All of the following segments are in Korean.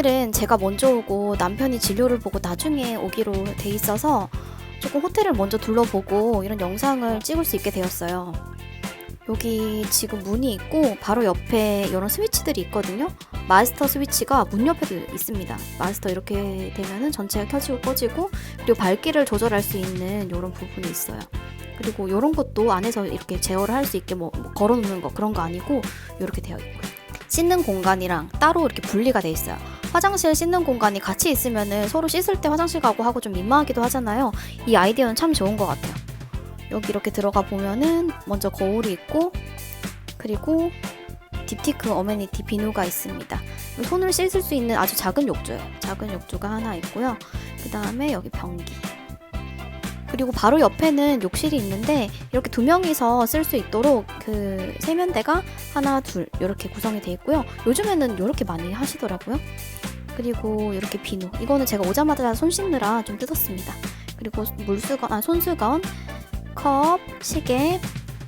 오늘은 제가 먼저 오고 남편이 진료를 보고 나중에 오기로 돼 있어서 조금 호텔을 먼저 둘러보고 이런 영상을 찍을 수 있게 되었어요. 여기 지금 문이 있고 바로 옆에 이런 스위치들이 있거든요. 마스터 스위치가 문 옆에도 있습니다. 마스터 이렇게 되면은 전체가 켜지고 꺼지고 그리고 밝기를 조절할 수 있는 이런 부분이 있어요. 그리고 이런 것도 안에서 이렇게 제어를 할 수 있게 뭐, 뭐 걸어놓는 거 그런 거 아니고 이렇게 되어 있고요. 씻는 공간이랑 따로 이렇게 분리가 돼 있어요. 화장실 씻는 공간이 같이 있으면은 서로 씻을 때 화장실 가고 하고 좀 민망하기도 하잖아요. 이 아이디어는 참 좋은 것 같아요. 여기 이렇게 들어가 보면은 먼저 거울이 있고 그리고 딥티크 어메니티 비누가 있습니다. 손을 씻을 수 있는 아주 작은 욕조예요. 작은 욕조가 하나 있고요. 그 다음에 여기 변기. 그리고 바로 옆에는 욕실이 있는데 이렇게 두 명이서 쓸 수 있도록 그 세면대가 하나 둘 이렇게 구성이 돼 있고요. 요즘에는 이렇게 많이 하시더라고요. 그리고 이렇게 비누. 이거는 제가 오자마자 손 씻느라 좀 뜯었습니다. 그리고 물수건, 아 손수건, 컵, 시계,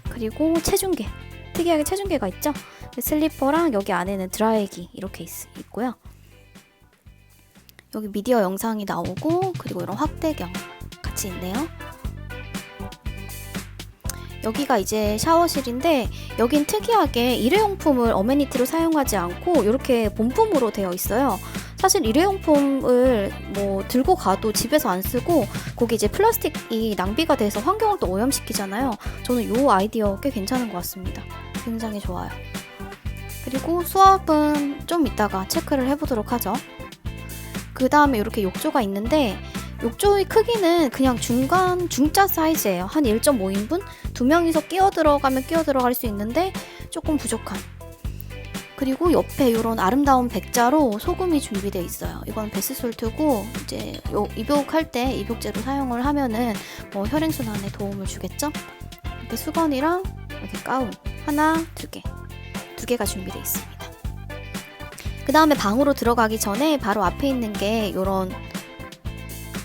그리고 체중계. 특이하게 체중계가 있죠. 슬리퍼랑 여기 안에는 드라이기 이렇게 있, 있고요. 여기 미디어 영상이 나오고 그리고 이런 확대경 같이 있네요. 여기가 이제 샤워실인데 여긴 특이하게 일회용품을 어메니티로 사용하지 않고 이렇게 본품으로 되어 있어요. 사실 일회용품을 뭐 들고 가도 집에서 안 쓰고 거기 이제 플라스틱이 낭비가 돼서 환경을 또 오염시키잖아요. 저는 이 아이디어 꽤 괜찮은 것 같습니다. 굉장히 좋아요. 그리고 수압은 좀 이따가 체크를 해보도록 하죠. 그 다음에 이렇게 욕조가 있는데 욕조의 크기는 그냥 중간 중짜 사이즈예요. 한 1.5인분? 두 명이서 끼어 들어가면 끼어 들어갈 수 있는데 조금 부족한. 그리고 옆에 이런 아름다운 백자로 소금이 준비되어 있어요. 이건 베스솔트고 이제 요 입욕할 때 입욕제로 사용을 하면은 뭐 혈행 순환에 도움을 주겠죠. 이렇게 수건이랑 이렇게 가운 하나, 두 개, 두 개가 준비되어 있습니다. 그 다음에 방으로 들어가기 전에 바로 앞에 있는 게 이런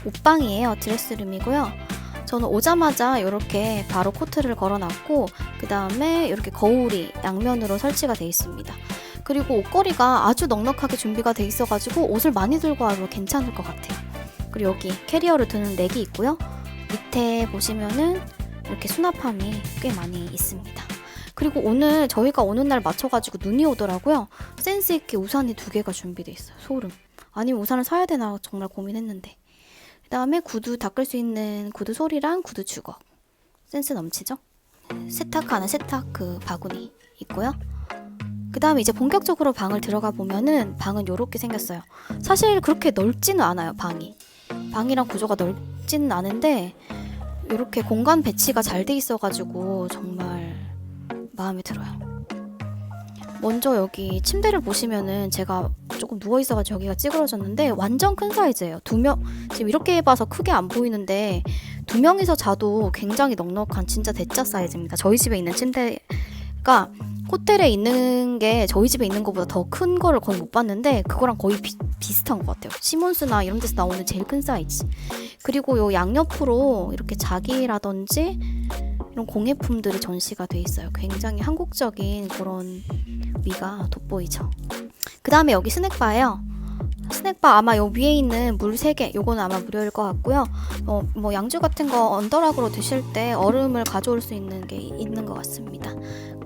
옷방이에요. 드레스룸이고요. 저는 오자마자 이렇게 바로 코트를 걸어놨고 그 다음에 이렇게 거울이 양면으로 설치가 되어 있습니다. 그리고 옷걸이가 아주 넉넉하게 준비가 돼 있어가지고 옷을 많이 들고 와도 괜찮을 것 같아요. 그리고 여기 캐리어를 드는 렉이 있고요. 밑에 보시면은 이렇게 수납함이 꽤 많이 있습니다. 그리고 오늘 저희가 오는 날 맞춰가지고 눈이 오더라고요. 센스 있게 우산이 두 개가 준비돼 있어요. 소름. 아니면 우산을 사야 되나 정말 고민했는데. 그 다음에 구두 닦을 수 있는 구두 소리랑 구두 주걱. 센스 넘치죠? 세탁하는 세탁 그 바구니 있고요. 그 다음에 이제 본격적으로 방을 들어가 보면은 방은 이렇게 생겼어요. 사실 그렇게 넓지는 않아요, 방이. 방이랑 구조가 넓지는 않은데 이렇게 공간 배치가 잘 돼 있어가지고 정말 마음에 들어요. 먼저 여기 침대를 보시면은 제가 조금 누워 있어가지고 여기가 찌그러졌는데 완전 큰 사이즈예요. 두 명 지금 이렇게 봐서 크게 안 보이는데 두 명이서 자도 굉장히 넉넉한 진짜 대짜 사이즈입니다. 저희 집에 있는 침대가 호텔에 있는 게 저희 집에 있는 것보다 더 큰 거를 거의 못 봤는데 그거랑 거의 비, 비슷한 것 같아요. 시몬스나 이런 데서 나오는 제일 큰 사이즈. 그리고 요 양옆으로 이렇게 자기라든지 이런 공예품들이 전시가 돼 있어요. 굉장히 한국적인 그런 위가 돋보이죠. 그 다음에 여기 스낵바예요. 스낵바 아마 요 위에 있는 물 3개 요거는 아마 무료일 것 같고요. 어, 뭐 양주 같은 거 언더락으로 드실 때 얼음을 가져올 수 있는 게 있는 것 같습니다.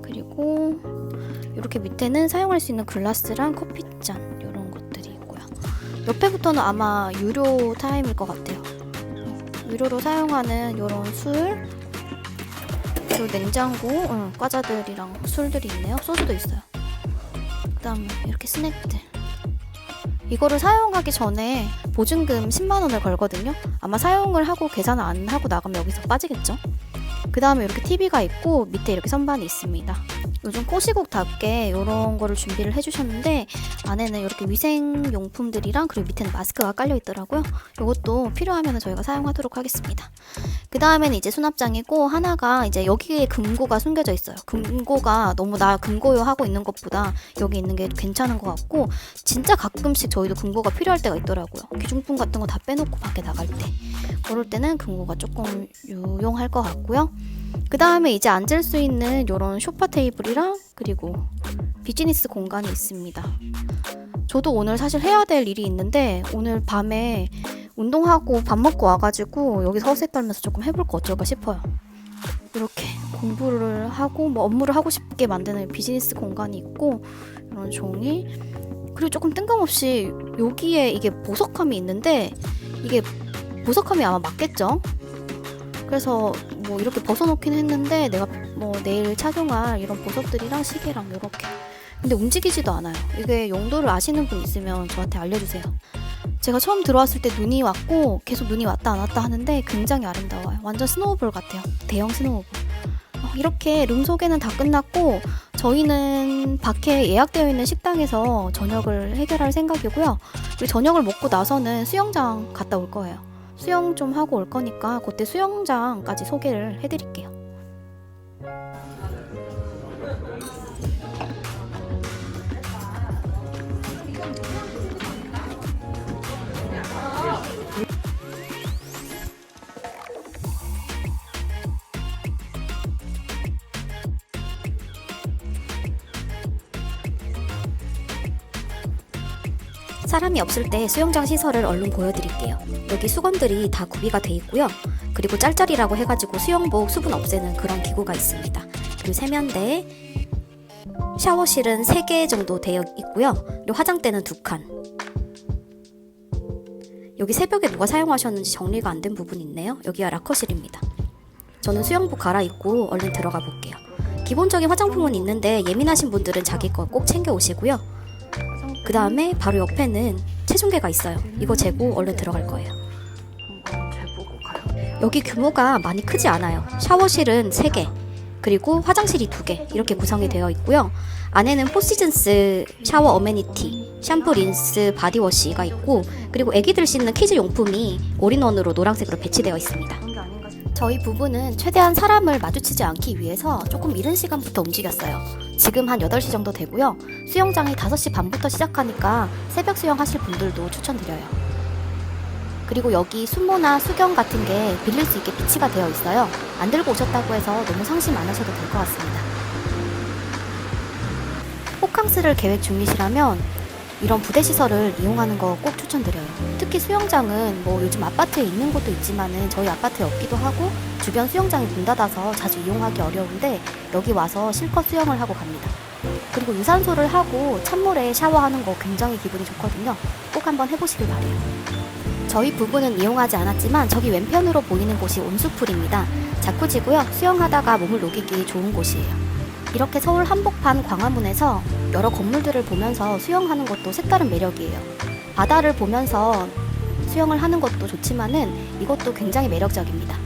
그리고 이렇게 밑에는 사용할 수 있는 글라스랑 커피잔 이런 것들이 있고요. 옆에부터는 아마 유료 타임일 것 같아요. 유료로 사용하는 이런 술 그리고 냉장고 응, 과자들이랑 술들이 있네요. 소주도 있어요. 그 다음에 이렇게 스낵들. 이거를 사용하기 전에 보증금 10만 원을 걸거든요. 아마 사용을 하고 계산을 안 하고 나가면 여기서 빠지겠죠. 그 다음에 이렇게 TV가 있고 밑에 이렇게 선반이 있습니다. 요즘 꼬시국답게 이런 거를 준비를 해주셨는데 안에는 이렇게 위생용품들이랑 그리고 밑에는 마스크가 깔려 있더라고요. 이것도 필요하면 저희가 사용하도록 하겠습니다. 그 다음에는 이제 수납장이고 하나가 이제 여기에 금고가 숨겨져 있어요. 금고가 너무 나 금고요 하고 있는 것보다 여기 있는 게 괜찮은 것 같고 진짜 가끔씩 저희도 금고가 필요할 때가 있더라고요. 귀중품 같은 거 다 빼놓고 밖에 나갈 때 그럴 때는 금고가 조금 유용할 것 같고요. 그 다음에 이제 앉을 수 있는 이런 소파 테이블이랑 그리고 비즈니스 공간이 있습니다. 저도 오늘 사실 해야 될 일이 있는데 오늘 밤에 운동하고 밥 먹고 와가지고 여기서 허세 떨면서 조금 해볼 거 어쩔까 싶어요. 이렇게 공부를 하고 뭐 업무를 하고 싶게 만드는 비즈니스 공간이 있고 이런 종이 그리고 조금 뜬금없이 여기에 이게 보석함이 있는데 이게 보석함이 아마 맞겠죠? 그래서 뭐 이렇게 벗어놓긴 했는데 내가 뭐 내일 착용할 이런 보석들이랑 시계랑 이렇게 근데 움직이지도 않아요. 이게 용도를 아시는 분 있으면 저한테 알려주세요. 제가 처음 들어왔을 때 눈이 왔고 계속 눈이 왔다 안 왔다 하는데 굉장히 아름다워요. 완전 스노우볼 같아요. 대형 스노우볼. 어, 이렇게 룸 소개는 다 끝났고 저희는 밖에 예약되어 있는 식당에서 저녁을 해결할 생각이고요. 그리고 저녁을 먹고 나서는 수영장 갔다 올 거예요. 수영 좀 하고 올 거니까 그때 수영장까지 소개를 해드릴게요. 사람이 없을 때 수영장 시설을 얼른 보여드릴게요. 여기 수건들이 다 구비가 돼 있고요. 그리고 짤짤이라고 해가지고 수영복 수분 없애는 그런 기구가 있습니다. 그리고 세면대, 샤워실은 3개 정도 되어 있고요. 그리고 화장대는 2칸. 여기 새벽에 누가 사용하셨는지 정리가 안 된 부분이 있네요. 여기가 라커실입니다. 저는 수영복 갈아입고 얼른 들어가 볼게요. 기본적인 화장품은 있는데 예민하신 분들은 자기 거 꼭 챙겨 오시고요. 그 다음에 바로 옆에는 체중계가 있어요. 이거 재고 얼른 들어갈 거예요. 여기 규모가 많이 크지 않아요. 샤워실은 3개, 그리고 화장실이 2개 이렇게 구성이 되어 있고요. 안에는 포시즌스 샤워 어메니티, 샴푸, 린스, 바디워시가 있고 그리고 애기들 씻는 키즈 용품이 올인원으로 노란색으로 배치되어 있습니다. 저희 부부는 최대한 사람을 마주치지 않기 위해서 조금 이른 시간부터 움직였어요. 지금 한 8시 정도 되고요. 수영장이 5시 반부터 시작하니까 새벽 수영 하실 분들도 추천드려요. 그리고 여기 수모나 수경 같은 게 빌릴 수 있게 비치가 되어 있어요. 안 들고 오셨다고 해서 너무 상심 안 하셔도 될 것 같습니다. 호캉스를 계획 중이시라면 이런 부대 시설을 이용하는 거 꼭 추천드려요. 특히 수영장은 뭐 요즘 아파트에 있는 곳도 있지만은 저희 아파트에 없기도 하고 주변 수영장이 문 닫아서 자주 이용하기 어려운데 여기 와서 실컷 수영을 하고 갑니다. 그리고 유산소를 하고 찬물에 샤워하는 거 굉장히 기분이 좋거든요. 꼭 한번 해보시길 바래요. 저희 부부는 이용하지 않았지만 저기 왼편으로 보이는 곳이 온수풀입니다. 자쿠지고요. 수영하다가 몸을 녹이기 좋은 곳이에요. 이렇게 서울 한복판 광화문에서 여러 건물들을 보면서 수영하는 것도 색다른 매력이에요. 바다를 보면서 수영을 하는 것도 좋지만은 이것도 굉장히 매력적입니다.